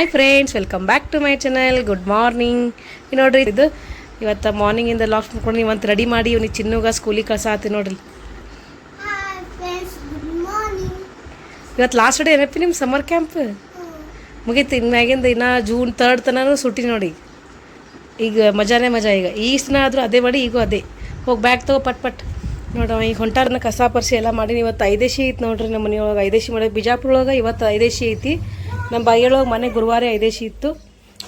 Hi friends welcome back to my channel good morning ನೋಡ್ರಿ, ಇದು ಇವತ್ತು ಮಾರ್ನಿಂಗಿಂದ ಲಾಕ್ ಮಾಡ್ಕೊಂಡು ಇವತ್ತು ರೆಡಿ ಮಾಡಿ, ಇವ್ನಿಗೆ ಚಿನ್ನೂಗ ಸ್ಕೂಲಿಗೆ ಕಳ್ಸಾತಿ ನೋಡ್ರಿ. ಇವತ್ತು ಲಾಸ್ಟ್ ಡೇ ಏನಪ್ಪಿ ನಿಮ್ಮ ಸಮ್ಮರ್ ಕ್ಯಾಂಪ್ ಮುಗೀತು ಇನ್ಮ್ಯಾಗಿಂದ ಇನ್ನು ಜೂನ್ ತರ್ಡ್ ತನಕ ಸುಟ್ಟಿ ನೋಡಿ. ಈಗ ಮಜಾನೇ ಮಜಾ, ಈಗ ಈ ಆದರೂ ಅದೇ ಮಾಡಿ, ಈಗೂ ಅದೇ. ಹೋಗಿ ಬ್ಯಾಗ್ ತಗೋ ಪಟ್ ಪಟ್. ನೋಡ ಈಗ ಹೊಂಟಾರನ್ನ ಕಸ ಪರ್ಸಿ ಎಲ್ಲ ಮಾಡಿ ಇವತ್ತು ಐದೇಶಿ ಐತಿ ನೋಡ್ರಿ ನಮ್ಮ ಮನೆಯೊಳಗೆ. ಐದೇಶಿ ಮಾಡಿ ಬಿಜಾಪುರ ಒಳಗೆ ಇವತ್ತು ಐದೇಶಿ ಐತಿ. ನಮ್ಮ ಬಾಯಿಯೊಳಗೆ ಮನೆ ಗುರುವಾರ ಐದೇಶಿ ಇತ್ತು.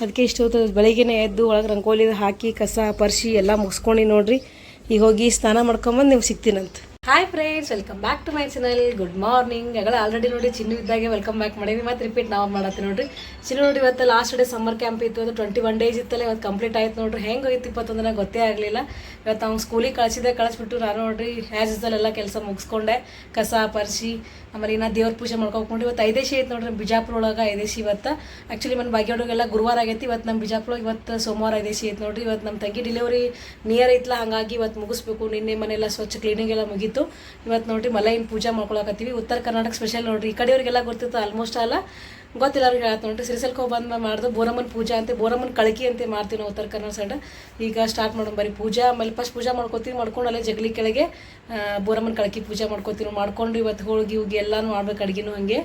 ಅದಕ್ಕೆ ಇಷ್ಟು ಹೊತ್ತು ಬೆಳಿಗ್ಗೆನೇ ಎದ್ದು ಒಳಗೆ ರಂಗೋಲಿ ಹಾಕಿ ಕಸ, ಪರ್ಶಿ ಎಲ್ಲ ಮುಗಿಸ್ಕೊಂಡು ನೋಡ್ರಿ. ಈಗ ಹೋಗಿ ಸ್ನಾನ ಮಾಡ್ಕೊಂಬಂದು ನೀವು ಸಿಗ್ತೀನಂತ. Hi friends welcome back to my channel good morning ಯಾಗಳ already ನೋಡಿ ಚಿನ್ನು ಇದ್ದಾಗೆ ವೆಲ್ಕಮ್ ಬ್ಯಾಕ್ ಮಾಡೀವಿ ಮತ್ತೆ ರಿಪೀಟ್ ನಾವು ಮಾಡತ್ತೀವಿ ನೋಡ್ರಿ. ಚಿನ್ನು ನೋಡಿ ಇವತ್ತು ಲಾಸ್ಟ್ ಡೇ ಸಮ್ಮರ್ ಕ್ಯಾಂಪ್ ಇತ್ತು. ಅದು ಟ್ವೆಂಟಿ ಒನ್ ಡೇಸ್ ಇತ್ತಲ್ಲ, ಇವತ್ತು ಕಂಪ್ಲೀಟ್ ಆಯ್ತು ನೋಡ್ರಿ. ಹೆಂಗೆ ಹೋಯ್ತು ಇಪ್ಪತ್ತೊಂದನ ಗೊತ್ತೇ ಆಗಲಿಲ್ಲ. ಇವತ್ತು ಅವ್ನು ಸ್ಕೂಲಿಗೆ ಕಳಿಸಿದೆ ಕಳಿಸ್ಬಿಟ್ಟು ನಾನು ನೋಡ್ರಿ ಎಲ್ಲ ಕೆಲಸ ಮುಗಿಸ್ಕೊಂಡೆ. ಕಸ, ಪರ್ಸಿ, ಆಮೇಲೆ ಇನ್ನು ದೇವ್ರ ಪೂಜೆ ಮಾಡ್ಕೊಂಡು ಇವತ್ತು ಐದೇಶಿ ಐತೆ ನೋಡ್ರಿ ಬಿಜಾಪುರ ಒಳಗೆ ಐದೇಶಿ ಇವತ್ತು. ಆ್ಯಕ್ಚುಲಿ ಮನೆ ಭಾಗ್ಯೊಳಗೆಲ್ಲ ಗುರುವಾರ ಆಗೈತಿ. ಇವತ್ತು ನಮ್ಮ ಬಿಜಾಪುರ ಇವತ್ತು ಸೋಮವಾರ ಐದೇಶಿ ಐತೆ ನೋಡ್ರಿ. ಇವತ್ತು ನಮ್ಮ ತಂಗಿ ಡೆಲಿವರಿ ನಿಯರ್ ಐತಲ್ಲ ಹಾಗಾಗಿ ಇವತ್ತು ಮುಗಿಸ್ಬೇಕು. ನಿನ್ನೆ ಮನೆಯೆಲ್ಲ ಸ್ವಚ್ಛ ಕ್ಲೀನಿಂಗ್ ಎಲ್ಲ ಮುಗೀತು ಇವತ್ತು ನೋಡ್ರಿ ಮಲೈನ್ ಪೂಜೆ ಮಾಡ್ಕೊಳಕತ್ತೀವಿ. ಉತ್ತರ ಕರ್ನಾಟಕ ಸ್ಪೆಷಲ್ ನೋಡ್ರಿ. ಈ ಕಡೆಯವ್ರಿಗೆಲ್ಲ ಗೊತ್ತಿತ್ತು ಆಲ್ಮೋಸ್ಟ್ ಅಲ್ಲ. ಗೊತ್ತಿಲ್ಲ ಅವ್ರಿಗೆ ಹೇಳ್ತು ನೋಡ್ರಿ. ಸಿರಿಸಲ್ಕ ಬಂದ ಮಾಡ್ದು ಬೋರಮ್ಮನ ಪೂಜಾ ಅಂತ, ಬೋರಮ್ಮನ ಕಳಕಿ ಅಂತ ಮಾಡ್ತೀವಿ ನಾವು ಉತ್ತರ ಕನ್ನಡ ಸೈಡ್ ಈಗ ಸ್ಟಾರ್ಟ್ ಮಾಡೋಣ ಬರೀ ಪೂಜಾ ಆಮೇಲೆ ಫಸ್ಟ್ ಪೂಜಾ ಮಾಡ್ಕೋತೀವಿ, ಮಾಡ್ಕೊಂಡು ಅಲ್ಲೇ ಜಗಲಿ ಕೆಳಗೆ ಬೋರಮ್ಮನ ಕಳಕಿ ಪೂಜೆ ಮಾಡ್ಕೋತೀವಿ. ಮಾಡ್ಕೊಂಡು ಇವತ್ತು ಹೋಳ್ಗಿ ಹೋಗಿ ಎಲ್ಲಾನು ಮಾಡ್ಬೇಕು ಅಡ್ಗಿನೂ ಹಂಗೆ.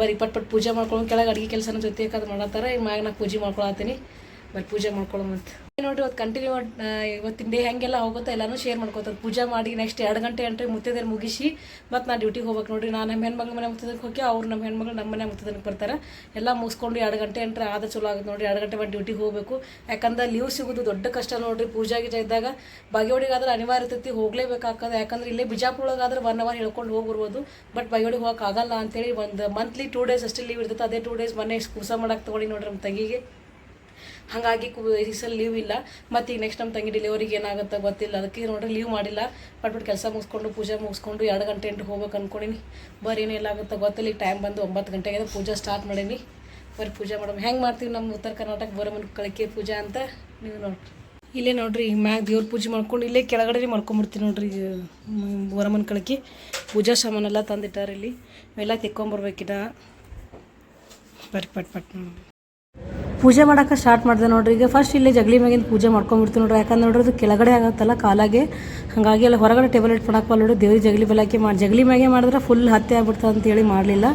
ಬರೀ ಪಟ್ ಪಟ್ ಪೂಜೆ ಮಾಡ್ಕೊಂಡು ಕೆಳಗೆ ಅಡ್ಗೆ ಕೆಲಸನ ಜೊತೆ ಅದು ಮಾಡತ್ತಾರ ಈಗ ಮ್ಯಾಗ ನಾ ಪೂಜೆ ಮಾಡ್ಕೊಳತ್ತೀನಿ. ಬರೀ ಪೂಜೆ ಮಾಡ್ಕೊಳ್ಳೋಮಂತ ನೋಡ್ರಿ ಇವತ್ತು ಕಂಟಿನ್ಯೂ ಇವತ್ತಿನ ಡೇ ಹೆಂಗೆಲ್ಲ ಹೋಗುತ್ತೋ ಎಲ್ಲಾನು ಶೇರ್ ಮಾಡ್ಕೋತದ. ಪೂಜೆ ಮಾಡಿ ನೆಕ್ಸ್ಟ್ ಎರಡು ಗಂಟೆ ಗಂಟೆ ಮುತ್ತಿದ್ರೆ ಮುಗಿಸಿ ಮತ್ತು ನಾ ಡ್ಯೂಟಿಗೆ ಹೋಗ್ಬೇಕು ನೋಡ್ರಿ. ನಾನು ನಮ್ಮ ಹೆಣ್ಮಗಳ ಮನೆ ಮುತ್ತದಕ್ಕೆ ಹೋಗಿ ಅವ್ರು ನಮ್ಮ ಹೆಣ್ಮಗಳು ನಮ್ಮ ಮನೆ ಮುತ್ತದಕ್ಕೆ ಬರ್ತಾರೆ. ಎಲ್ಲ ಮುಗಿಸ್ಕೊಂಡು ಎರಡು ಗಂಟೆ ಎಂಟ್ರೆ ಆದ ಚಲೋ ಆಗುತ್ತೆ ನೋಡ್ರಿ. ಎರಡು ಗಂಟೆ ಬಂದು ಡ್ಯೂಟಿಗೆ ಹೋಗಬೇಕು. ಯಾಕಂದ್ರೆ ಲೀವ್ ಸಿಗೋದು ದೊಡ್ಡ ಕಷ್ಟ ನೋಡ್ರಿ. ಪೂಜಾ ಗೀಜಾ ಇದ್ದಾಗ ಬಾಗೇವಾಡಿಗಾದ್ರೆ ಅನಿವಾರ್ಯ ಇರ್ತೈತಿ ಹೋಗ್ಲೇಬೇಕಾಗ್ತದೆ ಯಾಕಂದ್ರೆ ಇಲ್ಲೇ ಬಿಜಾಪುರ ಒಳಗಾದ್ರೆ ಒನ್ ಅವರ್ ಹೇಳ್ಕೊಂಡು ಹೋಗ್ಬರ್ಬೋದು. ಬಟ್ ಬಾಗೇವಾಡಿಗೆ ಆಗಲ್ಲ ಅಂತೇಳಿ ಒಂದು ಮಂತ್ಲಿ ಟೂ ಡೇಸ್ ಅಷ್ಟೇ ಲೀವ್ ಇರ್ತೈತೆ. ಅದೇ ಟೂ ಡೇಸ್ ಮನೆ ಕೂಸ ಮಾಡಕ್ಕೆ ತೊಗೊಂಡು ನೋಡ್ರಿ ನಮ್ಮ ತಂಗಿಗೆ. ಹಾಗಾಗಿ ಕು ಸಲ ಲೀವ್ ಇಲ್ಲ. ಮತ್ತು ಈಗ ನೆಕ್ಸ್ಟ್ ನಮ್ಮ ತಂಗಿ ಡೆಲಿವರಿಗೆ ಏನಾಗುತ್ತೆ ಗೊತ್ತಿಲ್ಲ. ಅದಕ್ಕೆ ನೋಡ್ರಿ ಲೀವ್ ಮಾಡಿಲ್ಲ. ಪಟ್ಬಿಟ್ಟು ಕೆಲಸ ಮುಗಿಸ್ಕೊಂಡು, ಪೂಜೆ ಮುಗಿಸ್ಕೊಂಡು ಎರಡು ಗಂಟೆ ಎಂಟು ಹೋಗ್ಬೇಕು ಅನ್ಕೊಂಡಿನಿ. ಬರೀ ಆಗುತ್ತೆ ಗೊತ್ತಿಲ್ಲ. ಈಗ ಟೈಮ್ ಬಂದು ಒಂಬತ್ತು ಗಂಟೆಗೆ ಪೂಜೆ ಸ್ಟಾರ್ಟ್ ಮಾಡೀನಿ. ಬರೀ ಪೂಜೆ ಮಾಡೋಣ ಹೆಂಗೆ ಮಾಡ್ತೀವಿ ನಮ್ಮ ಉತ್ತರ ಕರ್ನಾಟಕ ಬರೋಮನ್ ಕಳಕೆ ಪೂಜೆ ಅಂತ ನೀವು ನೋಡ್ರಿ. ಇಲ್ಲೇ ನೋಡ್ರಿ ಮ್ಯಾಗ ದೇವ್ರ ಪೂಜೆ ಮಾಡ್ಕೊಂಡು ಇಲ್ಲೇ ಕೆಳಗಡೆ ಮಾಡ್ಕೊಂಬಿಡ್ತೀವಿ ನೋಡ್ರಿ ಬೋರಮ್ಮನ ಕಳಕಿ ಪೂಜಾ ಸಾಮಾನೆಲ್ಲ ತಂದಿಟ್ಟಾರೆ ಇಲ್ಲಿ. ಎಲ್ಲ ತಿಕ್ಕೊಂಬರ್ಬೇಕಿದ. ಬರೀ ಪಟ್ ಪಟ್. ಪೂಜೆ ಮಾಡೋಕೆ ಸ್ಟಾರ್ಟ್ ಮಾಡಿದೆ ನೋಡ್ರಿ. ಈಗ ಫಸ್ಟ್ ಇಲ್ಲೇ ಜಗಲಿ ಮ್ಯಾಗಿಂದ ಪೂಜೆ ಮಾಡ್ಕೊಂಡ್ಬಿಡ್ತೀವಿ ನೋಡ್ರಿ. ಯಾಕಂದ್ರೆ ನೋಡ್ರಿ ಅದು ಕೆಳಗಡೆ ಆಗುತ್ತಲ್ಲ ಕಾಲಾಗೆ. ಹಾಗಾಗಿ ಅಲ್ಲಿ ಹೊರಗಡೆ ಟೇಬಲ್ ಇಟ್ಕೊಳಕ್ಕೆ ನೋಡಿ ದೇವ್ರಿಗೆ ಜಗಲಿ ಬೆಲಾಕಿ ಮಾಡಿ, ಜಗಲಿ ಮ್ಯಾಗೆ ಮಾಡಿದ್ರೆ ಫುಲ್ ಹತ್ತೆ ಆಗ್ಬಿಡ್ತದೆ ಅಂತೇಳಿ ಮಾಡಲಿಲ್ಲ.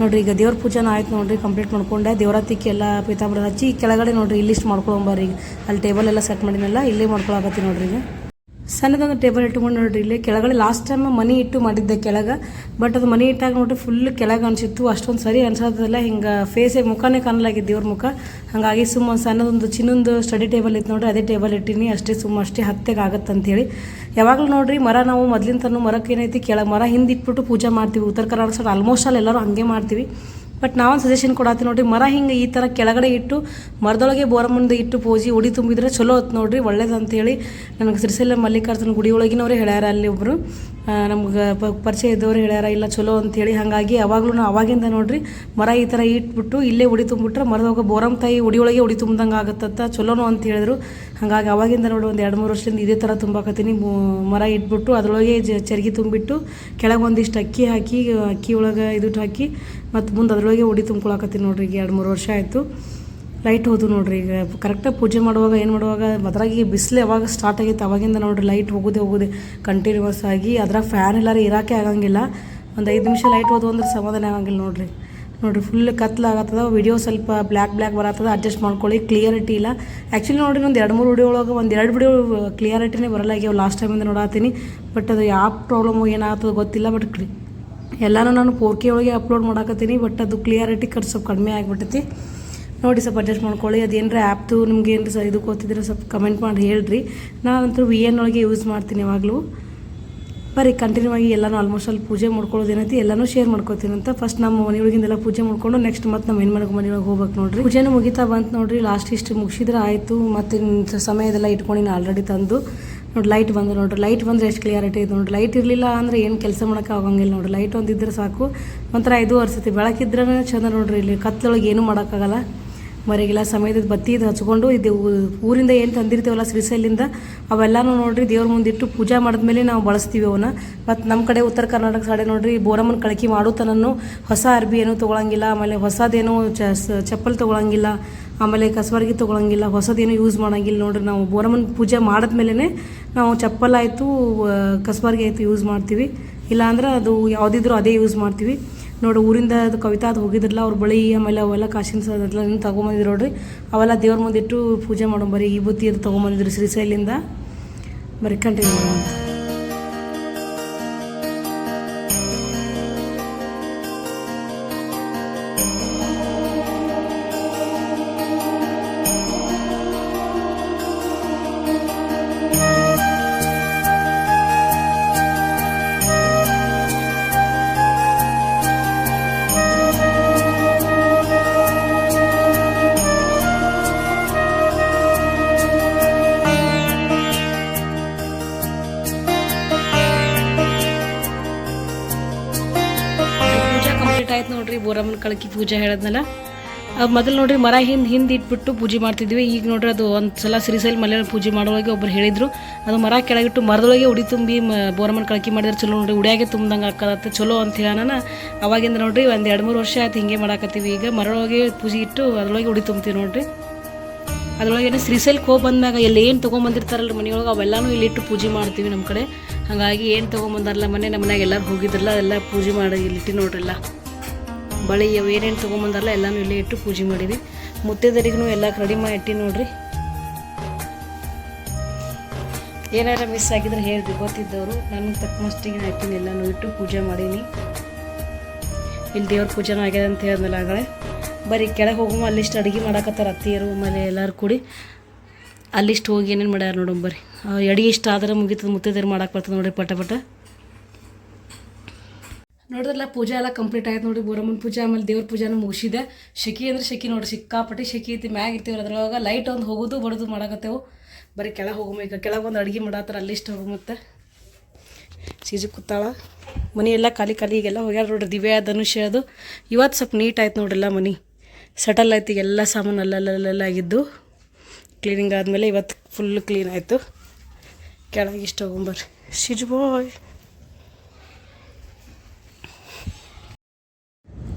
ನೋಡ್ರಿ, ಈಗ ದೇವ್ರ ಪೂಜೆನ ಆಯ್ತು ನೋಡ್ರಿ ಕಂಪ್ಲೀಟ್ ಮಾಡ್ಕೊಂಡೆ. ದೇವ್ರಾತಿಕ್ಕೆ ಎಲ್ಲ ಪೀತಾಂಬರ ಹಚ್ಚಿ ಕೆಳಗಡೆ ನೋಡ್ರಿ ಇಲ್ಲಿ ಇಷ್ಟು ಮಾಡ್ಕೊಳಂಬರ್ರಿ. ಈಗ ಅಲ್ಲಿ ಟೇಬಲ್ ಎಲ್ಲ ಸೆಟ್ ಮಾಡಿನಲ್ಲ ಇಲ್ಲೇ ಮಾಡ್ಕೊಳಕತ್ತಿ ನೋಡ್ರಿ ಈಗ. ಸಣ್ಣದೊಂದು ಟೇಬಲ್ ಇಟ್ಕೊಂಡು ನೋಡ್ರಿ, ಇಲ್ಲಿ ಕೆಳಗಡೆ ಲಾಸ್ಟ್ ಟೈಮ್ ಮನಿ ಇಟ್ಟು ಮಾಡಿದ್ದೆ ಕೆಳಗೆ ಬಟ್ ಅದು ಮನಿ ಇಟ್ಟಾಗ ನೋಡ್ರಿ ಫುಲ್ ಕೆಳಗೆ ಅನಿಸಿತ್ತು, ಅಷ್ಟೊಂದು ಸರಿ ಅನ್ಸೋದಿಲ್ಲ, ಹಿಂಗೆ ಫೇಸೇ ಮುಖನೇ ಕಾಣಲಾಗಿದ್ದು ದೇವ್ರ ಮುಖ. ಹಾಗಾಗಿ ಸುಮ್ಮ ಸಣ್ಣದೊಂದು ಚಿನ್ನೊಂದು ಸ್ಟಡಿ ಟೇಬಲ್ ಇತ್ತು ನೋಡ್ರಿ, ಅದೇ ಟೇಬಲ್ ಇಟ್ಟಿನಿ, ಅಷ್ಟೇ ಸುಮ್ಮ ಅಷ್ಟೇ ಹತ್ತೆಗೆ ಆಗತ್ತೆ ಅಂತೇಳಿ ಯಾವಾಗಲೂ ನೋಡ್ರಿ ಮರ ನಾವು ಮೊದಲಿನ ತನಕ ಮರಕ್ಕೆ ಏನೈತಿ ಕೆಳಗೆ ಮರ ಹಿಂದೆ ಇಟ್ಬಿಟ್ಟು ಪೂಜೆ ಮಾಡ್ತೀವಿ. ಉತ್ತರ ಕರ್ನಾಟಕ ಸೈಡ್ ಆಲ್ಮೋಸ್ಟ್ ಅಲ್ಲಿ ಎಲ್ಲರೂ ಹಂಗೆ ಮಾಡ್ತೀವಿ. ಬಟ್ ನಾವೊಂದು ಸಜೆಷನ್ ಕೊಡತ್ತೀವಿ ನೋಡ್ರಿ, ಮರ ಹಿಂಗೆ ಈ ಥರ ಕೆಳಗಡೆ ಇಟ್ಟು, ಮರದೊಳಗೆ ಬೋರಮ್ಮಂದು ಇಟ್ಟು ಪೂಜಿ, ಉಡಿ ತುಂಬಿದ್ರೆ ಚಲೋ ಹೊತ್ತು ನೋಡ್ರಿ, ಒಳ್ಳೇದು ಅಂತೇಳಿ ನನಗೆ ಸಿರಿಸೆಲ್ಲ ಮಲ್ಲಿಕಾರ್ಜುನ ಗುಡಿ ಒಳಗಿನವ್ರೆ ಹೇಳ್ಯಾರ ಅಲ್ಲಿ ಒಬ್ಬರು ನಮ್ಗೆ ಪರಿಚಯ ಇದ್ದವ್ರು ಹೇಳ್ಯಾರ, ಇಲ್ಲ ಚಲೋ ಅಂತೇಳಿ. ಹಾಗಾಗಿ ಅವಾಗ್ಲೂ ಅವಾಗಿಂದ ನೋಡ್ರಿ, ಮರ ಈ ಥರ ಇಟ್ಬಿಟ್ಟು ಇಲ್ಲೇ ಉಡಿ ತುಂಬಿಟ್ರೆ ಮರದಾಗ ಬೋರಮ್ ತಾಯಿ ಉಡಿಯೊಳಗೆ ಉಡಿ ತುಂಬ್ದಂಗೆ ಆಗುತ್ತಂತ ಚಲೋನು ಅಂತ ಹೇಳಿದ್ರು. ಹಾಗಾಗಿ ಅವಾಗಿಂದ ನೋಡಿ ಒಂದು ಎರಡು ಮೂರು ವರ್ಷದಿಂದ ಇದೇ ಥರ ತುಂಬಾಕತ್ತೀನಿ. ಮರ ಇಟ್ಬಿಟ್ಟು ಅದರೊಳಗೆ ಚರ್ಗಿ ತುಂಬಿಟ್ಟು ಕೆಳಗೆ ಒಂದಿಷ್ಟು ಅಕ್ಕಿ ಹಾಕಿ, ಅಕ್ಕಿ ಒಳಗೆ ಇದಿಟ್ಟು ಹಾಕಿ ಮತ್ತು ಮುಂದೆ ಅದರೊಳಗೆ ಉಡಿ ತುಂಬ್ಕೊಳಕತ್ತೀನಿ ನೋಡ್ರಿ ಈಗ ಎರಡು ಮೂರು ವರ್ಷ ಆಯಿತು. ಲೈಟ್ ಹೋದು ನೋಡ್ರಿ. ಈಗ ಕರೆಕ್ಟಾಗಿ ಪೂಜೆ ಮಾಡುವಾಗ ಏನು ಮಾಡುವಾಗ ಅದ್ರಾಗ ಬಿಸಿಲು ಯಾವಾಗ ಸ್ಟಾರ್ಟ್ ಆಗೈತೆ ಅವಾಗಿಂದ ನೋಡ್ರಿ ಲೈಟ್ ಹೋಗೋದೇ ಹೋಗೋದೆ ಕಂಟಿನ್ಯೂಸ್ ಆಗಿ ಅದ್ರಾಗ ಫ್ಯಾನ್ ಎಲ್ಲಾರು ಇರೋಕೆ ಆಗಂಗಿಲ್ಲ. ಒಂದು ಐದು ನಿಮಿಷ ಲೈಟ್ ಹೋದು ಅಂದ್ರೆ ಸಮಾಧಾನ ಆಗಂಗಿಲ್ಲ ನೋಡ್ರಿ. ನೋಡ್ರಿ ಫುಲ್ ಕತ್ಲಾಗತ್ತದ ವಿಡಿಯೋ ಸ್ವಲ್ಪ ಬ್ಲ್ಯಾಕ್ ಬ್ಲ್ಯಾಕ್ ಬರತ್ತದ ಅಡ್ಜಸ್ಟ್ ಮಾಡ್ಕೊಳ್ಳಿ ಕ್ಲಿಯರಿಟಿ ಇಲ್ಲ. ಆ್ಯಕ್ಚುಲಿ ನೋಡ್ರಿ ಒಂದು ಎರಡು ಮೂರು ವಿಡಿಯೋ ಒಳಗೆ ಒಂದು ಎರಡು ವಿಡಿಯೋ ಕ್ಲಿಯರಿಟಿನೇ ಬರಲ್ಲ ಆಗ್ಯಾವ ಲಾಸ್ಟ್ ಟೈಮಿಂದ ನೋಡತ್ತೀನಿ ಬಟ್ ಅದು ಯಾವ ಪ್ರಾಬ್ಲಮ್ ಏನಾಗ್ತದೆ ಗೊತ್ತಿಲ್ಲ ಬಟ್ ಎಲ್ಲನೂ ನಾನು ಫೋರ್ ಕೆ ಒಳಗೆ ಅಪ್ಲೋಡ್ ಮಾಡಾಕತ್ತೀನಿ ಬಟ್ ಅದು ಕ್ಲಿಯರಿಟಿ ಸ್ವಲ್ಪ ಕಡಿಮೆ ಆಗಿಬಿಟ್ಟೈತಿ ನೋಡಿ ಸ್ವಲ್ಪ ಅಡ್ಜಸ್ಟ್ ಮಾಡ್ಕೊಳ್ಳಿ. ಅದೇನರ ಆ್ಯಪ್ದು ನಿಮ್ಗೆ ಏನು ಸ ಇದು ಗೊತ್ತಿದ್ರೆ ಸ್ವಲ್ಪ ಕಮೆಂಟ್ ಮಾಡಿ ಹೇಳ್ರಿ. ನಾನಂತೂ ವಿ ಎನ್ ಒಳಗೆ ಯೂಸ್ ಮಾಡ್ತೀನಿ ಯಾವಾಗಲೂ ಬರೀ ಕಂಟಿನ್ಯೂ ಆಗಿ ಎಲ್ಲನೂ ಆಲ್ಮೋಸ್ಟ್ ಅಲ್ಲಿ ಪೂಜೆ ಮಾಡ್ಕೊಳ್ಳೋದು ಏನೈತಿ, ಎಲ್ಲನೂ ಶೇರ್ ಮಾಡ್ಕೋತೀನಿ ಅಂತ. ಫಸ್ಟ್ ನಮ್ಮ ಮನೆಯೊಳಗಿಂದೆಲ್ಲ ಪೂಜೆ ಮಾಡ್ಕೊಂಡು ನೆಕ್ಸ್ಟ್ ಮತ್ತೆ ನಮ್ಮ ಹೆಣ್ಮನೆಗೆ ಒಳಗೆ ಹೋಗ್ಬೇಕು ನೋಡ್ರಿ. ಪೂಜೆನೂ ಮುಗಿತಾ ಬಂತು ನೋಡ್ರಿ. ಲಾಸ್ಟ್ ಇಷ್ಟು ಮುಗಿಸಿದ್ರೆ ಆಯಿತು. ಮತ್ತು ಸಮಯದೆಲ್ಲ ಇಟ್ಕೊಂಡಿನಿ ಆಲ್ರೆಡಿ ತಂದು. ನೋಡಿ ಲೈಟ್ ಬಂದು ನೋಡ್ರಿ. ಲೈಟ್ ಬಂದರೆ ಎಷ್ಟು ಕ್ಲಿಯರಿಟಿ ಇದೆ ನೋಡ್ರಿ. ಲೈಟ್ ಇರಲಿಲ್ಲ ಅಂದರೆ ಏನು ಕೆಲಸ ಮಾಡೋಕೆ ಆಗೋಂಗಿಲ್ಲ ನೋಡ್ರಿ. ಲೈಟ್ ಒಂದಿದ್ರೆ ಸಾಕು. ಒಂಥರ ಇದು ವರ್ಷತಿ ಬೆಳಕಿದ್ರೆ ಚಂದ ನೋಡ್ರಿ ಇಲ್ಲಿ ಕತ್ತಲೊಳಗೆ ಏನೂ ಮಾಡೋಕ್ಕಾಗಲ್ಲ ಮರಿಗೆಲ್ಲ ಸಮಯದ ಬತ್ತಿ ಇದು ಹಚ್ಕೊಂಡು ಇದು ಊರಿಂದ ಏನು ತಂದಿರ್ತೀವಲ್ಲ ಶ್ರೀಶೈಲಿಂದ ಅವೆಲ್ಲನೂ ನೋಡ್ರಿ ದೇವ್ರ ಮುಂದಿಟ್ಟು ಪೂಜೆ ಮಾಡಿದ್ಮೇಲೆ ನಾವು ಬಳಸ್ತೀವಿ ಅವನ್ನ. ಮತ್ತು ನಮ್ಮ ಕಡೆ ಉತ್ತರ ಕರ್ನಾಟಕ ಸೈಡೆ ನೋಡ್ರಿ ಬೋರಮ್ಮನ ಕಳಕಿ ಮಾಡೋತನೂ ಹೊಸ ಅರ್ಬಿ ಏನೂ ತೊಗೊಳಂಗಿಲ್ಲ, ಆಮೇಲೆ ಹೊಸದೇನು ಚಪ್ಪಲ್ ತೊಗೊಳಂಗಿಲ್ಲ, ಆಮೇಲೆ ಕಸವರ್ಗಿ ತೊಗೊಳಂಗಿಲ್ಲ, ಹೊಸದೇನು ಯೂಸ್ ಮಾಡೋಂಗಿಲ್ಲ ನೋಡ್ರಿ ನಾವು. ಬೋರಮ್ಮನ ಪೂಜೆ ಮಾಡಿದ್ಮೇಲೆ ನಾವು ಚಪ್ಪಲಾಯಿತು ಆಯಿತು ಕಸಬರ್ಗಿ ಆಯಿತು ಯೂಸ್ ಮಾಡ್ತೀವಿ. ಇಲ್ಲಾಂದ್ರೆ ಅದು ಯಾವುದಿದ್ರೂ ಅದೇ ಯೂಸ್ ಮಾಡ್ತೀವಿ. ನೋಡಿ, ಊರಿಂದ ಅದು ಕವಿತಾ ಅದು ಹೋಗಿದ್ರಲ್ಲ, ಅವ್ರ ಬಳಿ ಆಮೇಲೆ ಅವೆಲ್ಲ ಕಾಶಿನ ಅದೆಲ್ಲ ತೊಗೊಂಬಂದಿದ್ರು ನೋಡ್ರಿ. ಅವೆಲ್ಲ ದೇವ್ರ ಮುಂದಿಟ್ಟು ಪೂಜೆ ಮಾಡೋ ಬರೀ ಈ ಬುತ್ತಿ ಅದು ತೊಗೊಂಬಂದಿದ್ರು ಶ್ರೀಶೈಲಿಂದ. ಬರೀ ಕಂಟಿನ್ಯೂ ಕಳಕಿ ಪೂಜೆ ಹೇಳಿದ್ನಲ್ಲ? ಮೊದಲು ನೋಡ್ರಿ ಮರ ಹಿಂದೆ ಹಿಂದೆ ಇಟ್ಬಿಟ್ಟು ಪೂಜೆ ಮಾಡ್ತಿದ್ವಿ. ಈಗ ನೋಡ್ರಿ ಅದು ಒಂದು ಸಲ ಸಿರಿಸಲ್ ಮಲೆ ಪೂಜೆ ಮಾಡೋವಾಗ ಒಬ್ರು ಹೇಳಿದ್ರು. ಅದು ಮರ ಕೆಳಗಿಟ್ಟು ಮರದೊಳಗೆ ಉಡಿ ತುಂಬಿ ಮ, ಬೋರಮ್ಮನ ಕಳಕಿ ಮಾಡಿದ್ರೆ. ಚಲೋ ನೋಡ್ರಿ ಉಡಿಯಾಗೆ ತುಂಬ್ದಂಗೆ ಆಕತ್ತೆ ಚಲೋ ಅಂತ ಹೇಳೋಣ ಅವಾಗಿಂದ ನೋಡ್ರಿ ಒಂದು ಎರಡು ಮೂರು ವರ್ಷ ಆಯ್ತು ಹಿಂಗೆ ಮಾಡಾಕತ್ತೀವಿ. ಈಗ ಮರದೊಳಗೆ ಪೂಜೆ ಇಟ್ಟು ಅದರೊಳಗೆ ಉಡಿ ತುಂಬ್ತೀವಿ ನೋಡ್ರಿ. ಅದ್ರೊಳಗೆ ಶ್ರೀಶೈಲಕ್ಕೆ ಹೋಗಿ ಬಂದಾಗ ಎಲ್ಲಿ ಏನು ತೊಗೊಂಬಂದಿರ್ತಾರಲ್ಲ ಮನೆಯೊಳಗೆ ಅವೆಲ್ಲನೂ ಇಲ್ಲಿಟ್ಟು ಪೂಜೆ ಮಾಡ್ತೀವಿ ನಮ್ಮ ಕಡೆ. ಹಾಗಾಗಿ ಏನು ತೊಗೊಂಬಂದಾರಲ್ಲ ಮನೆ, ನಮ್ಮ ಮನ್ಯಾಗ ಎಲ್ಲರೂ ಹೋಗಿದ್ರಲ್ಲ ಎಲ್ಲ ಪೂಜೆ ಮಾಡಿ ಇಲ್ಲಿಟ್ಟು ನೋಡ್ರಿಲ್ಲ. ಬಳಿ ಏನೇನು ತೊಗೊಂಬಂದಾರಲ್ಲ ಎಲ್ಲನೂ ಇಲ್ಲೇ ಇಟ್ಟು ಪೂಜೆ ಮಾಡಿದ್ವಿ. ಮುತ್ತೈದರಿಗೂ ಎಲ್ಲ ರೆಡಿ ಮಾಡಿ ಇಟ್ಟು ನೋಡ್ರಿ. ಏನಾರ ಮಿಸ್ ಆಗಿದ್ರೆ ಹೇಳ್ರಿ, ಗೊತ್ತಿದ್ದವರು. ನನಗೆ ತಕ್ಕ ಮಸ್ಟಿಗೆ ಹಾಕಿನಿ ಎಲ್ಲನೂ ಇಟ್ಟು ಪೂಜೆ ಮಾಡೀನಿ. ಇಲ್ಲಿ ದೇವ್ರ ಪೂಜೆನೂ ಆಗ್ಯದ ಅಂತ ಹೇಳಿದ್ಮೇಲೆ ಆಗಲೇ ಬರೀ ಕೆಳಗೆ ಹೋಗುವ ಅಲ್ಲಿಷ್ಟು ಅಡುಗೆ ಮಾಡಾಕತ್ತಾರ ಅತ್ತಿಯರು, ಆಮೇಲೆ ಎಲ್ಲರೂ ಕೂಡಿ ಅಲ್ಲಿಷ್ಟು ಹೋಗಿ ಏನೇನು ಮಾಡ್ಯಾರ ನೋಡೋಣ ಬರ್ರಿ. ಅಡುಗೆ ಇಷ್ಟ ಆದ್ರೆ ಮುಗಿತದ ಮುತ್ತೈದೆರು ಮಾಡಕ್ಕೆ ಬರ್ತದೆ ನೋಡ್ರಿ ಪಟ ಪಟ. ನೋಡಿದ್ರಲ್ಲ, ಪೂಜೆ ಎಲ್ಲ ಕಂಪ್ಲೀಟ್ ಆಯ್ತು ನೋಡಿ, ಬೋರಮ್ಮನ ಪೂಜೆ, ಆಮೇಲೆ ದೇವ್ರ ಪೂಜೆನೂ ಮುಗಿಸಿದೆ. ಶಕಿ ಅಂದ್ರೆ ಶಕಿ ನೋಡಿ, ಸಿಕ್ಕಾಪಟ್ಟಿ ಶಕಿ ಐತಿ, ಮ್ಯಾಗ ಇರ್ತೀವಿ ಅದ್ರೊಳಗೆ. ಲೈಟ್ ಒಂದು ಹೋಗೋದು, ಬಡದು ಮಾಡಕತ್ತೇವು. ಬರೀ ಕೆಳಗೆ ಈಗ ಕೆಳಗೆ ಒಂದು ಅಡುಗೆ ಮಾಡತ್ತಾರ ಅಲ್ಲಿಷ್ಟು ಹೋಗು ಮತ್ತೆ. ಸೀಜಿ ಕೂತಾಳ. ಮನೆ ಎಲ್ಲ ಖಾಲಿ ಖಾಲಿ, ಈಗೆಲ್ಲ ಹೋಗ್ಯಾರ ನೋಡ್ರಿ, ದಿವ್ಯ, ಧನುಷ್ ಅದು. ಇವತ್ತು ಸ್ವಲ್ಪ ನೀಟ್ ಆಯ್ತು ನೋಡ್ರಿಲ್ಲ ಮನೆ. ಸೆಟಲ್ ಆಯ್ತು ಈಗ ಎಲ್ಲ ಸಾಮಾನು ಅಲ್ಲಲ್ಲಲ್ಲೆಲ್ಲ ಆಗಿದ್ದು. ಕ್ಲೀನಿಂಗ್ ಆದಮೇಲೆ ಇವತ್ತು ಫುಲ್ ಕ್ಲೀನ್ ಆಯಿತು. ಕೆಳಗೆ ಇಷ್ಟು ಹೋಗೊಂಬರ್ರಿ ಶಿಜು ಬಾಯ್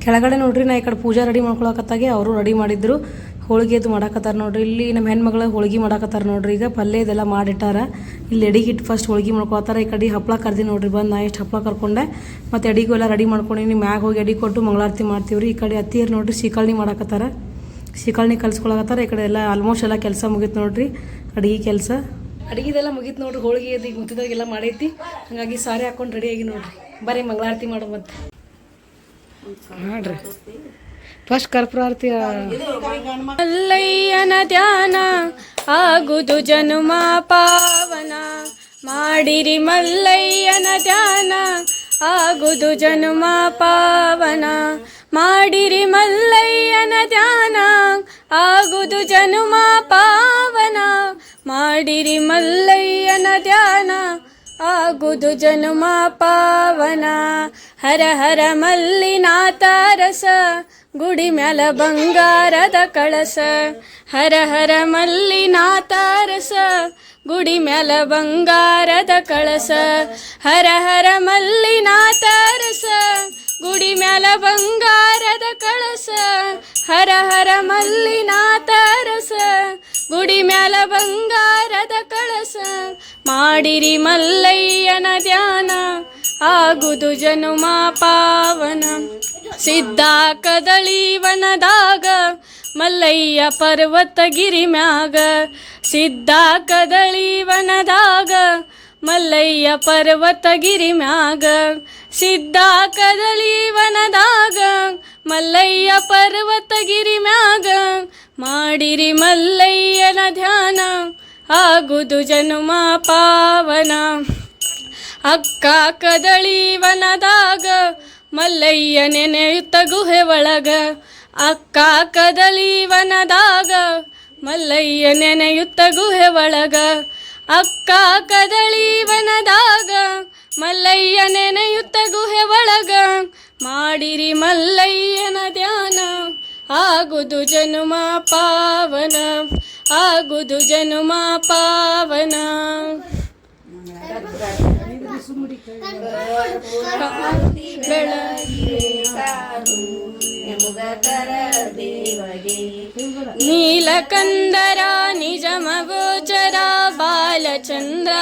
ಕೆಳಗಡೆ ನೋಡ್ರಿ ನಾ ಈ ಕಡೆ ಪೂಜಾ ರೆಡಿ ಮಾಡ್ಕೊಳಕತ್ತಾಗೆ, ಅವರು ರೆಡಿ ಮಾಡಿದ್ರು. ಹೋಳಿಗೆ ಅದು ಮಾಡಾಕತ್ತಾರ ನೋಡ್ರಿ. ಇಲ್ಲಿ ನಮ್ಮ ಹೆಣ್ಮಗಳ ಹೋಳಿಗೆ ಮಾಡಾಕತ್ತಾರ ನೋಡ್ರಿ. ಈಗ ಪಲ್ಯ ಇದೆಲ್ಲ ಮಾಡಿಟ್ಟಾರ. ಇಲ್ಲಿ ಎಡಿಗಿಟ್ಟು ಫಸ್ಟ್ ಹೋಳಿಗೆ ಮಾಡ್ಕೊಳತ್ತಾರ. ಈ ಕಡೆ ಹಪ್ಪಳ ಕರ್ದಿ ನೋಡ್ರಿ ಬಂದು, ನಾ ಎಷ್ಟು ಹಪ್ಪಳ ಕರ್ಕೊಂಡೆ. ಮತ್ತು ಎಡಿಗೂ ಎಲ್ಲ ರೆಡಿ ಮಾಡ್ಕೊಂಡಿನಿ. ಮ್ಯಾಗ ಹೋಗಿ ಎಡಿ ಕೊಟ್ಟು ಮಂಗಳಾರತಿ ಮಾಡ್ತೀವ್ರಿ. ಈ ಕಡೆ ಅತ್ತಿಯರು ನೋಡ್ರಿ ಶಿಕಾಳಿ ಮಾಡಾಕತ್ತಾರ. ಶಿಕಾಳಿ ಕಲ್ಸ್ಕೊಳಕತ್ತಾರ. ಈ ಕಡೆ ಎಲ್ಲ ಆಲ್ಮೋಸ್ಟ್ ಎಲ್ಲ ಕೆಲಸ ಮುಗೀತು ನೋಡ್ರಿ. ಅಡಿಗೆ ಕೆಲಸ. ಅಡಿಗೆದೆಲ್ಲ ಮುಗೀತು ನೋಡ್ರಿ. ಹೋಳಿಗೆ ಈಗ ಮುತ್ತಿದಾಗೆಲ್ಲ ಮಾಡೈತಿ. ಹಾಗಾಗಿ ಸಾರಿ ಹಾಕೊಂಡು ರೆಡಿ ಆಗಿ ನೋಡ್ರಿ. ಬರೀ ಮಂಗಳಾರತಿ ಮಾಡೋ ಮತ್ತೆ. ಮಾಡ್ರಿ. ಫಸ್ಟ್ ಕರ್ಪೂರಾರತಿ ಅಲ್ಲಯ್ಯನ ಧ್ಯಾನ ಆಗುದು ಜನುಮ ಪಾವನ. ಮಾಡಿರಿ ಮಲ್ಲಯ್ಯನ ಧ್ಯಾನ ಆಗುದು ಜನುಮ ಪಾವನ. ಮಾಡಿರಿ ಮಲ್ಲಯ್ಯನ ಧ್ಯಾನ ಆಗುದು ಜನುಮ ಪಾವನ. ಮಾಡಿರಿ ಮಲ್ಲಯ್ಯನ ಧ್ಯಾನ ಆಗುದು ಜನುಮ ಪಾವನ. ಹರ ಹರ ಮಲ್ಲಿನಾಥ ರಸ, ಗುಡಿ ಮ್ಯಾಲ ಬಂಗಾರದ ಕಳಸ. ಹರ ಹರ ಮಲ್ಲಿನಾಥ ರಸ, ಗುಡಿ ಮ್ಯಾಲ ಬಂಗಾರದ ಕಳಸ. ಹರ ಹರ ಮಲ್ಲಿನಾಥ ರಸ, ಗುಡಿ ಮ್ಯಾಲ ಬಂಗಾರದ ಕಳಸ. ಹರ ಹರ ಮಲ್ಲಿನಾಥ ರಸ ಗುಡಿ ಮ್ಯಾಲ ಬಂಗಾರದ ಕಳಸ ಮಾಡಿರಿ ಮಲ್ಲಯ್ಯನ ಧ್ಯಾನ, ಆಗುದು ಜನುಮ ಪಾವನ. ಸಿದ್ಧ ಕದಳಿ ವನದಾಗ ಮಲ್ಲಯ್ಯ ಪರ್ವತಗಿರಿ ಮ್ಯಾಗ, ಸಿದ್ಧ ಕದಳಿ ವನದಾಗ ಮಲ್ಲಯ್ಯ ಪರ್ವತಗಿರಿ ಮ್ಯಾಗ ಸಿದ್ಧ ಕದಳಿ ವನದಾಗ. ಮಲ್ಲಯ್ಯ ಪರ್ವತಗಿರಿ ಮ್ಯಾಗ, ಮಾಡಿರಿ ಮಲ್ಲಯ್ಯನ ಧ್ಯಾನ, ಆಗುದು ಜನುಮ ಪಾವನ. ಅಕ್ಕ ಕದಳಿ ವನದಾಗ ಮಲ್ಲಯ್ಯ ನೆನೆಯುತ್ತ ಗುಹೆ ಒಳಗ. ಅಕ್ಕ ಕದಳಿ ವನದಾಗ ಮಲ್ಲಯ್ಯ ನೆನೆಯುತ್ತ ಗುಹೆ ಒಳಗ. ಅಕ್ಕ ಕದಳಿ ವನದಾಗ ಮಲ್ಲಯ್ಯ ನೆನೆಯುತ್ತ ಗುಹೆ ಒಳಗ. ಮಾಡಿರಿ ಮಲ್ಲಯ್ಯನ ಧ್ಯಾನ, ಆಗುದು ಜನುಮ ಪಾವನ, ಆಗುದು ಜನುಮ ಪಾವನ. ನೀಲಕಂದರ ನಿಜ ಮಗೋಚರ ಬಾಲಚಂದ್ರಾಭರಣಗೆ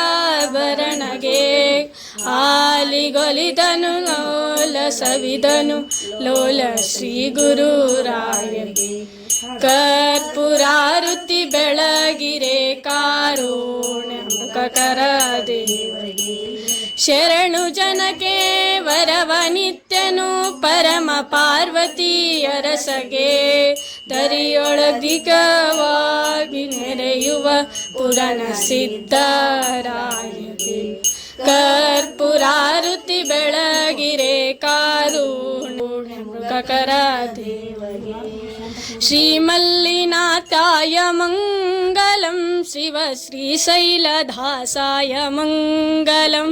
ಆಲಿಗೊಲಿದನು ಲೋಲ ಸವಿದನು, ಲೋಲ ಶ್ರೀ ಗುರುರಾಯಗೆ ಕರ್ಪುರಾರುತಿ ಬೆಳಗಿರೆ ಕಾರೋಣ ಕಕರ ಶರಣು ಜನಕೆ ವರವ ನಿತ್ಯನು, ಪರಮ ಪಾರ್ವತಿ ಅರಸಗೆ ದರಿಯೊಳದಿಗವಾಗಿ ನೆರೆಯುವ ಪುರನ ಸಿದ್ಧರಾಯಿ ಕರ್ಪುರಾರುತಿ ಬೆಳಗಿರೆ ಕಾರು ಕಕರ ದೇವಗೆ. श्रीमल्लिनाथाय मङ्गलं शिव श्रीशैलधासाय मङ्गलं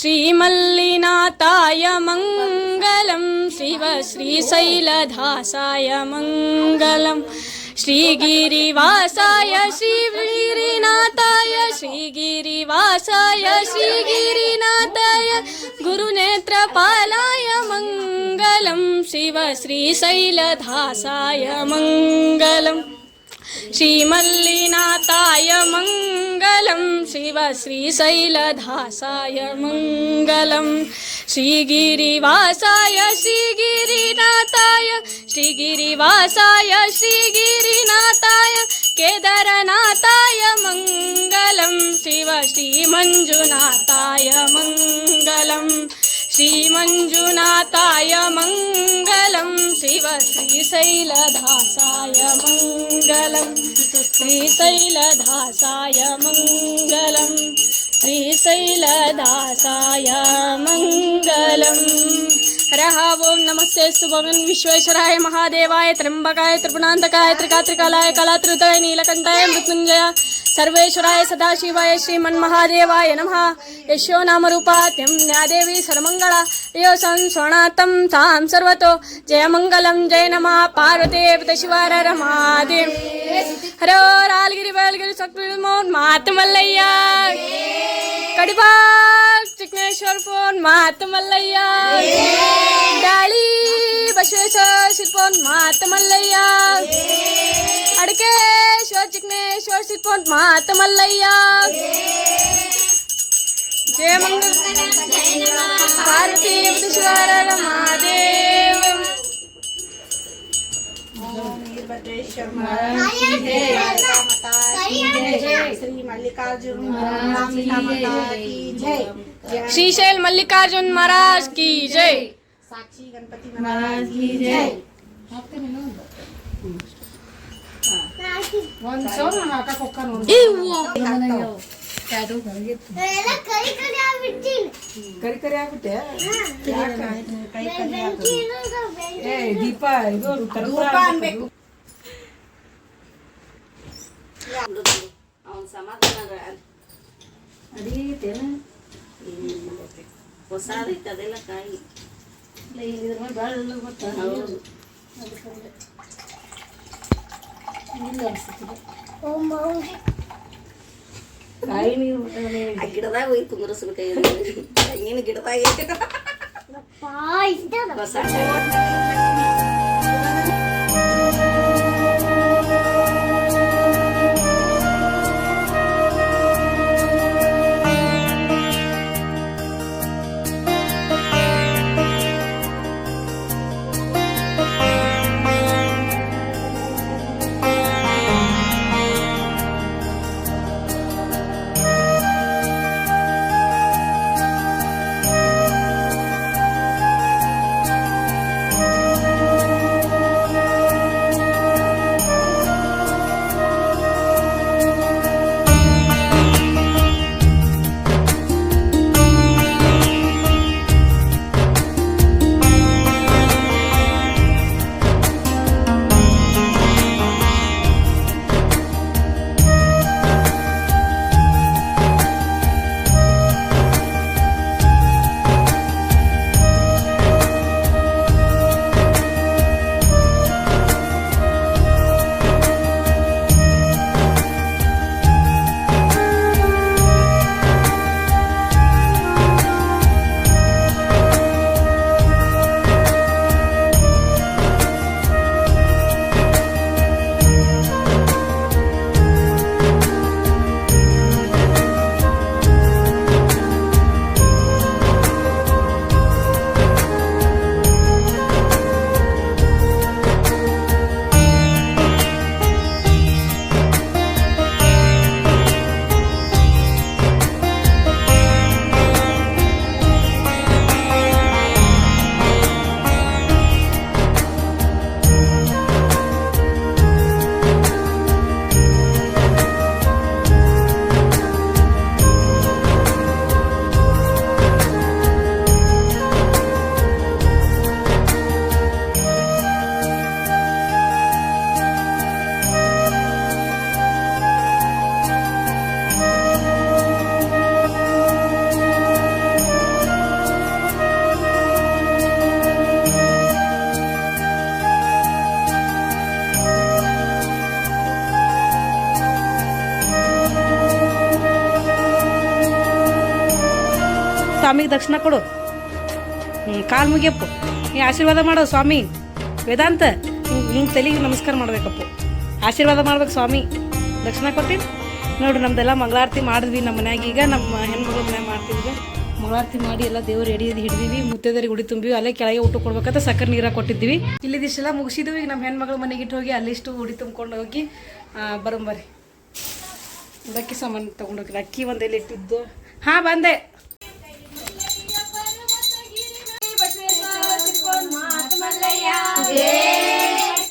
श्रीमल्लिनाथाय मङ्गलं शिव श्रीशैलधासाय मङ्गलं श्रीगिरिवासाय श्रीगिरिनाथाय श्रीगिरिवासाय श्रीगिरिनाथाय गुरुनेत्रपालाय मङ्गलं शिव श्रीशैलधासाय मङ्गलम् श्रीमल्लिनाथाय मङ्गलं शिव श्रीशैलधासाय मङ्गलं श्रीगिरिवासाय श्रीगिरिनाथाय श्रीगिरिवासाय श्रीगिरिनाथाय केदारनाथाय मङ्गलं। शिव श्रीमञ्जुनाथाय मङ्गलम् श्रीमञ्जुनाथाय मङ्गलं। शिव श्रीशैलधासाय मङ्गलं। श्रीशैलधासाय मङ्गलं। श्रीशैलदासाय मङ्गलम् హరహ ఓం నమస్తే భవన్ విశ్వేశ్వరాయ మహాదేవాయ త్రంబకాయ త్రిపుణాంతకాయ త్రికాత్రికలాయ కళాతృతాయ నీలకంఠాయ మృత్యుంజయ సర్వేశ్వరాయ సదాశివాయ శ్రీమన్మహాదేవాయ నమ. యశో నామ నామరూపాత్యం న్యాదేవి సర్వమంగళ. యో సంస్వణాతం తాం సర్వతో. జయమంగళం జయ నమ. పార్వతేవత శివార రమాదేవి. హరో రాలగిరి బయలుగిరి సక్మోన్ మాతమల్లయ్య. కడిపాల్ చిక్నేశ్వర్ ఫోన్ మాతమల్లయ్య. డాళీ బసవేశ్వర్ ఫోన్ మాతమల్లయ్య. अड़के शोर चिकने शोर सिकोंट मात मल्लैया जय मंगल। भारती विश्वर महादेव। श्री शैल मल्लिकार्जुन महाराज की जय। साक्षी गणपति महाराज की जय। ಎಲ್ಲ ಕೈ ಕೈ ಆಗ್ಬಿಟ್ಟಿನಿ ಕರಿ ಕರಿ ಆಗ್ಬಿಟ್ಟೆ ಕೈ ಕರಿ ಇರೋದು ಬೆಂಕಿ. ಏ ದೀಪ ಇದು ಕರ್ಪೂರ. ಅನ್ಬೇಕು. ಅವನ್ ಸಮಾಧಾನ ಅಡೀತೇನ? ಹೊಸಾದೈತೆ ಅದೆಲ್ಲ ಕಾಯಿ. ಇಲ್ಲ, ಇಲ್ಲಿ ಇದ್ರ ಮೇಲೆ ಭಾಳ ಗೊತ್ತ? ಹೌದು. ಇಲ್ಲ ಅನ್ಸುತ್ತೆ. ಓ ಮೌಂಟ್ ಕಾಯಿ ನೀರು ಬಿಟ್ಟವನೇ. ಆ ಗಿಡದಾಗ ಹೋಗಿ ಕುಂದ್ರಸ್ಬೇಕು ನೀನು ಗಿಡದಾಗ ದಕ್ಷಿಣ ಕೊಡು. ಕಾಲು ಮುಗಿಯಪ್ಪು. ನೀ ಆಶೀರ್ವಾದ ಮಾಡೋ, ಸ್ವಾಮಿ. ವೇದಾಂತ ಹಿಂಗೆ ತಲೆಗೆ ನಮಸ್ಕಾರ ಮಾಡ್ಬೇಕಪ್ಪ. ಆಶೀರ್ವಾದ ಮಾಡ್ಬೇಕು, ಸ್ವಾಮಿ. ದಕ್ಷಿಣ ಕೊಟ್ಟಿನಿ ನೋಡ್ರಿ ನಮ್ದೆಲ್ಲ ಮಂಗಳಾರತಿ ಮಾಡಿದ್ವಿ ನಮ್ಮ ಮನ್ಯಾಗ. ಈಗ ನಮ್ಮ ಹೆಣ್ಮಗಳ ಮನ್ಯಾಗ ಮಾಡ್ತಿದ್ವಿ ಮಂಗಳಾರತಿ ಮಾಡಿ ಎಲ್ಲ ದೇವ್ರು ಎಡಿ ಹಿಡಿದಿವಿ ಮುತ್ತೈದರಿಗೆ ಉಡಿ ತುಂಬಿವಿ ಅಲ್ಲೇ ಕೆಳಗೆ ಊಟ ಕೊಡ್ಬೇಕಂತ ಸಕ್ಕರೆ ನೀರ ಕೊಟ್ಟಿದ್ವಿ ಇಲ್ಲಿ ದಿಷ್ಟೆಲ್ಲ ಮುಗಿಸಿದ್ವಿ. ಈಗ ನಮ್ಮ ಹೆಣ್ಮಗಳ ಮನೆಗೆ ಇಟ್ಟು ಹೋಗಿ ಅಲ್ಲಿಷ್ಟು ಉಡಿ ತುಂಬ್ಕೊಂಡು ಹೋಗಿ ಬರಂಬರಿ ಅಕ್ಕಿ ಸಾಮಾನು ತೊಗೊಂಡೋಗಿ ಅಕ್ಕಿ ಒಂದೆಲ್ಲ ಇಟ್ಟಿದ್ದು? ಹಾಂ, ಬಂದೆ. जय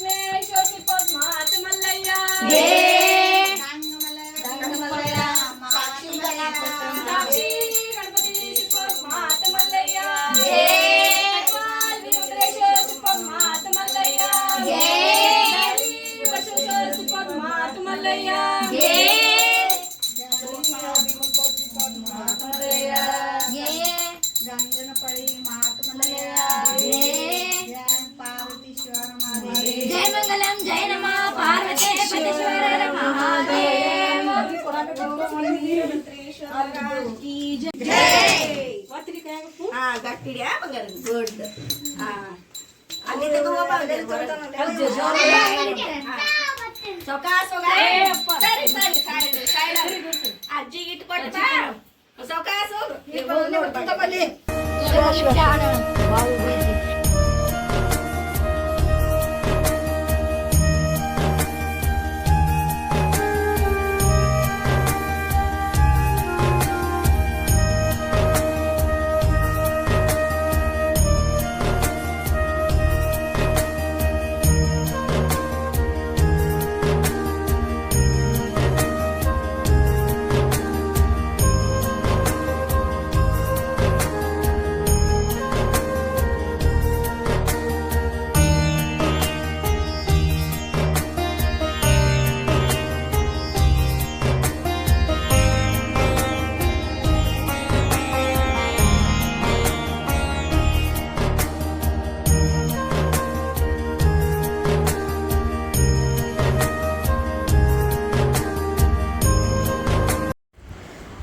जय शिव महात्मल्लैया ಹೋಗು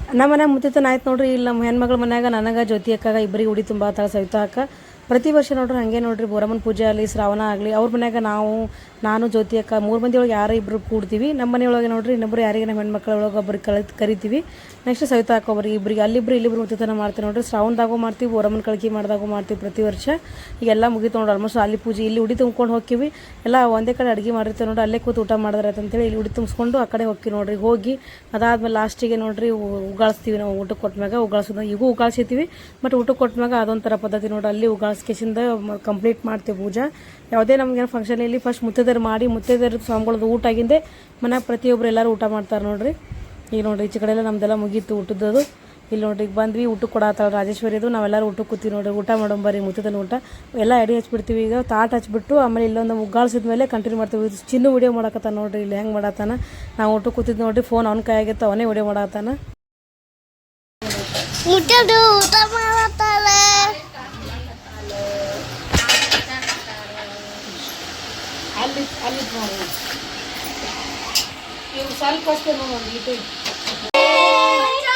ನಮ್ಮ ಮನ್ಯಾಗ ಮುತ್ತಿತನ ಆಯ್ತು ನೋಡ್ರಿ ಇಲ್ಲಿ ನಮ್ಮ ಹೆಣ್ಮಗಳ ಮನ್ಯಾಗ ನನಗೆ, ಜ್ಯೋತಿ ಅಕ್ಕಾಗ ಇಬ್ಬರಿಗೆ ಉಡಿ ತುಂಬ ಆತಾಳ ಸವಿತಾ ಅಕ್ಕ ಪ್ರತಿ ವರ್ಷ ನೋಡ್ರಿ ಹಾಗೆ ನೋಡ್ರಿ, ಬೋರಮ್ಮನ ಪೂಜೆ ಆಗಲಿ, ಶ್ರಾವಣ ಆಗಲಿ, ಅವ್ರ ಮನ್ಯಾಗ ನಾವು, ನಾನು, ಜ್ಯೋತಿ ಅಕ್ಕ ಮೂರು ಮಂದಿ ಒಳಗೆ ಯಾರೋ ಇಬ್ಬರು ಕೂಡ್ತೀವಿ. ನಮ್ಮ ಮನೆಯೊಳಗೆ ನೋಡ್ರಿ ಇನ್ನೊಬ್ರು ಯಾರಿಗೆ ನಮ್ಮ ಹೆಣ್ಮಕ್ಳ ಒಳಗೆ ಒಬ್ಬರಿಗೆ ಕಳಿ, ಕರಿತೀವಿ. ನೆಕ್ಸ್ಟ್ ಸವಿತಾ ಅಕ್ಕ ಇಬ್ಬರಿಗೆ ಅಲ್ಲಿಬ್ರು ಇಲ್ಲಿಬ್ರು ಮುತ್ತಿತನ ಮಾಡ್ತೀವಿ ನೋಡ್ರಿ. ಶ್ರಾವಣದಾಗೂ ಮಾಡ್ತೀವಿ, ಬೋರಮ್ಮನ ಕಳಕಿ ಮಾಡಿದಾಗೂ ಮಾಡ್ತೀವಿ ಪ್ರತಿ ವರ್ಷ. ಈಗೆಲ್ಲ ಮುಗಿತು ನೋಡ್ರಿ ಆಲ್ಮೋಸ್ಟ್ ಅಲ್ಲಿ ಪೂಜೆ, ಇಲ್ಲಿ ಉಡಿ ತುಂಬ್ಕೊಂಡು ಹೋಗ್ತೀವಿ ಎಲ್ಲ ಒಂದೇ ಕಡೆ ಅಡುಗೆ ಮಾಡಿರ್ತೀವಿ ನೋಡ್ರಿ, ಅಲ್ಲೇ ಕೂತು ಊಟ ಮಾಡಿದ್ರೆ ಅಂತೇಳಿ ಇಲ್ಲಿ ಉಡಿ ತುಂಬಿಸ್ಕೊಂಡು ಆ ಕಡೆ ಹೋಗ್ತೀವಿ ನೋಡ್ರಿ. ಹೋಗಿ ಅದಾದ್ಮೇಲೆ ಲಾಸ್ಟಿಗೆ ನೋಡ್ರಿ ಉಗಾಳಿಸ್ತೀವಿ ನಾವು ಊಟಕ್ಕೆ ಕೊಟ್ಮ್ಯಾಗ ಉಗಾಳ್ಸೋದು ಈಗೂ ಉಗಾಳ್ಸಿರ್ತೀವಿ. ಬಟ್ ಊಟಕ್ಕೆ ಕೊಟ್ಮ್ಯಾಗ ಅದೊಂಥರ ಪದ್ಧತಿ ನೋಡ್ರಿ, ಅಲ್ಲಿ ಉಗಾಳ್ಸ್ಕೇಸಿಂದ ಕಂಪ್ಲೀಟ್ ಮಾಡ್ತೀವಿ ಪೂಜಾ. ಯಾವುದೇ ನಮ್ಗೆ ಫಂಕ್ಷನ್ ಇಲ್ಲಿ ಫಸ್ಟ್ ಮುತ್ತೈದೆರು ಮಾಡಿ ಮುತ್ತೈದೆರು ಸ್ವಾಮಿಗಳದ್ದು ಊಟ ಆಗಿಂದೆ ಮನೆಯಾಗ ಪ್ರತಿಯೊಬ್ರು ಎಲ್ಲರೂ ಊಟ ಮಾಡ್ತಾರೆ ನೋಡ್ರಿ. ಈಗ ನೋಡ್ರಿ ಈಚೆ ಕಡೆ ಎಲ್ಲ ನಮ್ದೆಲ್ಲ ಮುಗೀತು ಊಟದ್ದು. ಇಲ್ಲಿ ನೋಡ್ರಿ, ಈಗ ಬಂದ್ವಿ ಊಟಕ್ಕೆ ಕೊಡತ್ತಾಳ ರಾಜೇಶ್ವರಿದು. ನಾವೆಲ್ಲರೂ ಊಟಕ್ಕೆ ಕೂತೀವಿ ನೋಡ್ರಿ, ಊಟ ಮಾಡೋಂಬರಿ ಮುತ್ತದ ಊಟ. ಎಲ್ಲ ಎಡಿ ಹಚ್ಬಿಡ್ತೀವಿ ಈಗ, ತಾಟ್ ಹಚ್ಬಿಟ್ಟು ಆಮೇಲೆ ಇಲ್ಲೊಂದು ಮುಗ್ಗಾಳ್ಸಿದ ಮೇಲೆ ಕಂಟಿನ್ಯೂ ಮಾಡ್ತೀವಿ. ಚಿನ್ನು ವಿಡಿಯೋ ಮಾಡಕತ್ತಾನ ನೋಡ್ರಿ, ಇಲ್ಲಿ ಹೆಂಗೆ ಮಾಡತ್ತಾನ ನಾವು ಊಟಕ್ಕೆ ಕೂತಿದ್ದು ನೋಡ್ರಿ ಫೋನ್ ಅವ್ನ ಆಗಿತ್ತು ಅವನೇ ವಿಡಿಯೋ ಮಾಡತ್ತಾನ ಊಟ ಮಾಡತ್ತಾರೆ ಅಲ್ಲಿ ಅಲ್ಲಿ ಇವು ಸ್ವಲ್ಪ ಅಷ್ಟೇ ಇಟ್ಟು ದೇನ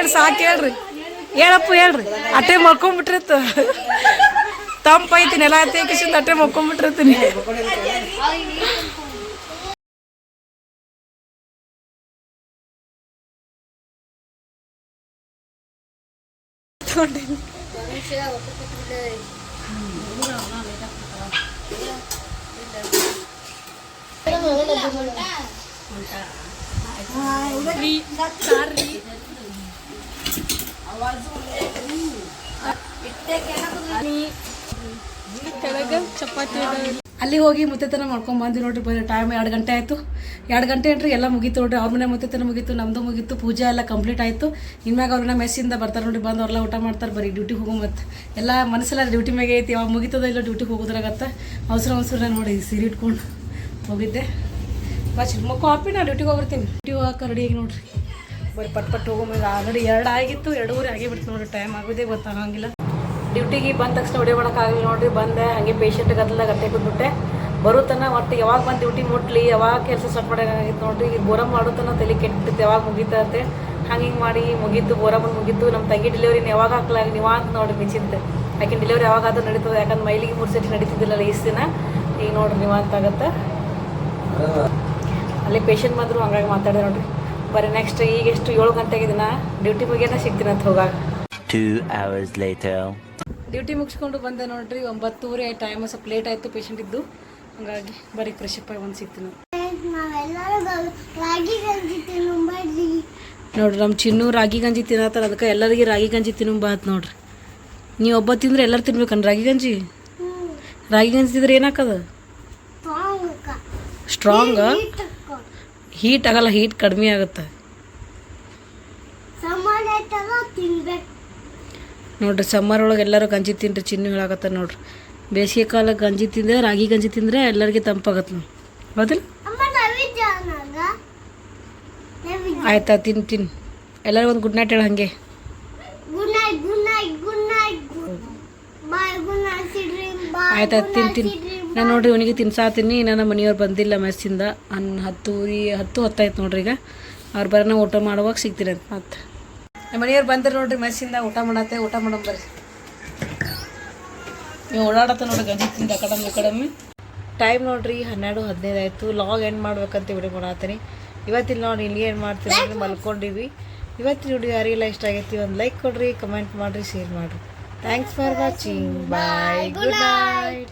ಎರಡು ಸಾಕು ಹೇಳ್ರಿ ಹೇಳಪ್ಪ ಹೇಳ್ರಿ ಅಟ್ಟೆ ಮಲ್ಕೊಂಬಿಟ್ಟಿರ್ತು ತಂಪೈತಿ ನೆಲ ಹತ್ತಿಕಿಸಿಂದ ಅಟ್ಟೆ ಮಲ್ಕೊಂಬಿಟ್ಟಿರ್ತೀನಿ ಹೊಂಟೇನಿ ಚಪಾತಿ ಅಲ್ಲಿ ಹೋಗಿ ಮುತ್ತೆತನ ಮಾಡ್ಕೊಂಡು ಬಂದಿ ನೋಡ್ರಿ, ಬರೀ ಟೈಮ್ ಎರಡು ಗಂಟೆ ಆಯಿತು. ಎರಡು ಗಂಟೆ ಏನ್ರಿ ಎಲ್ಲ ಮುಗೀತು ನೋಡ್ರಿ, ಅವ್ರ ಮನೆ ಮುತ್ತೆತನ ಮುಗೀತು ನಮ್ಮದು ಮುಗೀತು, ಪೂಜೆ ಎಲ್ಲ ಕಂಪ್ಲೀಟ್ ಆಯಿತು. ಇನ್ಮ್ಯಾಗ ಅವ್ರನ್ನ ಮೆಸ್ಸಿಂದ ಬರ್ತಾರೆ ನೋಡಿ ಬಂದು ಅವ್ರೆಲ್ಲ ಊಟ ಮಾಡ್ತಾರೆ, ಬರೀ ಡ್ಯೂಟಿಗೆ ಹೋಗೋ ಮತ್ತೆ ಎಲ್ಲ ಮನಸ್ಸೆಲ್ಲ ಡ್ಯೂಟಿ ಮ್ಯಾಗೆ ಐತಿ ಯಾವಾಗ ಮುಗಿತದ ಇಲ್ಲ ಡ್ಯೂಟಿಗೆ ಹೋಗೋದ್ರಾಗತ್ತ. ಅವಸರ ಅವಸರ ನೋಡಿ, ಸೀರೆ ಇಟ್ಕೊಂಡು ಹೋಗಿದ್ದೆ. ಬಸ್ ಕಾಪಿ ನಾ ಡ್ಯೂಟಿಗೆ ಹೋಗಿರ್ತೀನಿ ಡ್ಯೂಟಿ ಹೋಗಕ್ಕೆ ರೆಡಿ ಆಗಿ ನೋಡ್ರಿ. ಬರೀ ಪಟ್ ಪಟ್ ಹೋಗೋಮೇಲೆ ಆಲ್ರೆಡಿ ಎರಡು ಆಗಿತ್ತು ಎರಡೂವರೆ ಆಗೇ ಬಿಡ್ತು ನೋಡ್ರಿ ಟೈಮ್ ಆಗೋದೇ ಗೊತ್ತಾಗಂಗಿಲ್ಲ ಡ್ಯೂಟಿಗೆ ಬಂದ ತಕ್ಷಣ ಹೊಡೆ ಮಾಡೋಕ್ಕಾಗಲಿ ನೋಡ್ರಿ ಬಂದೆ ಹಾಗೆ ಪೇಷಂಟ್ ಗದ್ದಲ ಗಟ್ಟೆ ಕೂತ್ಬಿಟ್ಟೆ ಬರೋ ತನ ಒಟ್ಟು ಯಾವಾಗ ಬಂದು ಡ್ಯೂಟಿ ಮುಟ್ಲಿ ಯಾವಾಗ ಕೆಲಸ ಸ್ಟಾರ್ಟ್ ಮಾಡೋಕ್ಕಾಗಿತ್ತು ನೋಡ್ರಿ ಈಗ ಬೋರ ಮಾಡೋ ತನ ತಲೆ ಕೆಟ್ಟಿತ್ತು ಯಾವಾಗ ಮುಗೀತತ್ತೆ ಹಂಗೆ ಹಿಂಗೆ ಮಾಡಿ ಮುಗೀತು ಬಂದು ಮುಗೀತು ನಮ್ಮ ತಂಗಿ ಡೆಲಿವರಿನ ಯಾವಾಗ ಹಾಕ್ಲಾಗ ನೀವು ಅಂತ ನೋಡ್ರಿ ನಿಂಚಿಂತೆ ಯಾಕೆ ಡೆಲಿವರಿ ಯಾವಾಗ ಆದ್ರೂ ನಡೀತದೆ ಯಾಕಂದ್ರೆ ಮೈಲಿಗೆ ಮೂರು ಸೆಟ್ ನಡೀತಿದ್ದಿಲ್ಲಲ್ಲ ಇಷ್ಟು ದಿನ. ಈಗ ನೋಡ್ರಿ ನೀವು ಅಂತಾಗತ್ತೆ ಅಲ್ಲಿ. ಪೇಷಂಟ್ ಬಂದರು ಹಂಗಾಗಿ ಮಾತಾಡಿದೆ ನೋಡ್ರಿ. ಬರೀ ನೆಕ್ಸ್ಟ್ ಈಗ ಎಷ್ಟು ಏಳು ಗಂಟೆಗೆ ದಿನ ಡ್ಯೂಟಿ ಮುಗಿಯೋಣ ಸಿಗ್ತೀನಿ ಅಂತ ಹೋಗಾಗ. Two ಅವರ್ಸ್ ಲೇಟರ್ ಡ್ಯೂಟಿ ಮುಗಿಸ್ಕೊಂಡು ಬಂದೆ ನೋಡ್ರಿ ಒಂಬತ್ತೂವರೆ ಟೈಮ್ ಸ್ವಲ್ಪ ಲೇಟ್ ಆಯಿತು ಪೇಷಂಟ್ ಇದ್ದು. ಹಂಗಾಗಿ ಬರೀ ಫ್ರೆಶ್ ಅಪ್ ಆಗಿ ಒಂದು ಸಿಗ್ತೀನಿ. ನಾವೆಲ್ಲರೂ ರಾಗಿ ಗಂಜಿ ತಿನ್ನುಂಬಡ್ರಿ ನೋಡ್ರಿ ನಮ್ಮ ಚಿನ್ನು ರಾಗಿ ಗಂಜಿ ತಿನ್ನತ್ತಾರ ಅದಕ್ಕೆ ಎಲ್ಲರಿಗೆ ರಾಗಿ ಗಂಜಿ ತಿನ್ನುಂಬಾತ್ ನೋಡ್ರಿ. ನೀವು ಒಬ್ಬ ತಿಂದ್ರೆ ಎಲ್ಲರೂ ತಿನ್ಬೇಕನ್ ರಾಗಿ ಗಂಜಿ? ರಾಗಿ ಗಂಜಿ ತಿಂದ್ರೆ ಏನಾಕದ? ಸ್ಟ್ರಾಂಗ್ ಹೀಟ್ ಆಗಲ್ಲ ಹೀಟ್ ಕಡಿಮೆ ಆಗುತ್ತೆ. ನೋಡ್ರಿ ಸಮ್ಮರ್ ಒಳಗೆ ಎಲ್ಲರೂ ಗಂಜಿ ತಿನ್ರಿ ಚಿನ್ನ ಹೇಳಾಕತ್ತ ನೋಡ್ರಿ. ಬೇಸಿಗೆ ಕಾಲ ಗಂಜಿ ತಿಂದ್ರೆ ರಾಗಿ ಗಂಜಿ ತಿಂದ್ರೆ ಎಲ್ಲರಿಗೆ ತಂಪಾಗತ್ತೆ ನಾವು ಹೌದಿಲ್ಲ? ಆಯ್ತಾ ತಿನ್ ತಿನ್. ಎಲ್ಲರಿಗೂ ಒಂದು ಗುಡ್ ನೈಟ್ ಹೇಳ ಹಂಗೆ. ಆಯ್ತಾ ತಿನ್ ತಿನ್. ನಾನು ನೋಡ್ರಿ ಇವನಿಗೆ ತಿನ್ಸಾತೀನಿ ನನ್ನ ಮನೆಯವ್ರು ಬಂದಿಲ್ಲ ಮೆಸ್ಸಿಂದ. ಅನ್ ಹತ್ತು ಊರಿ ಹತ್ತು ಹೊತ್ತಾಯ್ತು ನೋಡ್ರಿ ಈಗ. ಅವ್ರು ಬರೋಣ ಊಟ ಮಾಡುವಾಗ ಸಿಗ್ತೀನಿ ಅಂತ. ಮತ್ತೆ? ನಮ್ಮ ಮನೆಯವ್ರು ಬಂದ್ರೆ ನೋಡ್ರಿ ಮೆಸ್ಸಿಂದ ಊಟ ಮಾಡತ್ತೆ ಊಟ ಮಾಡೋಣ ಬರ್ರಿ. ನೀವು ಓಡಾಡತ್ತ ನೋಡ್ರಿ ಗಂಜಿ ತಿಂದ ಕಡಮಿ ಕಡಮಿ. ಟೈಮ್ ನೋಡ್ರಿ ಹನ್ನೆರಡು ಹದಿನೈದು ಆಯಿತು. ಲಾಗ್ ಎಂಡ್ ಮಾಡ್ಬೇಕಂತ ವಿಡಿಯೋ ಮಾಡತ್ತೀನಿ ಇವತ್ತಿಲ್ಲ ನೋಡಿ ಇಲ್ಲಿ ಏನು ಮಾಡ್ತೀವಿ ಅಂದ್ರೆ ಮಲ್ಕೊಂಡಿವಿ. ಇವತ್ತಿನ ವಿಡಿಯೋ ಯಾರಿಗೆಲ್ಲ ಇಷ್ಟ ಆಗೈತಿ ಒಂದು ಲೈಕ್ ಕೊಡ್ರಿ ಕಮೆಂಟ್ ಮಾಡಿರಿ ಶೇರ್ ಮಾಡಿರಿ. Thanks for watching bye good night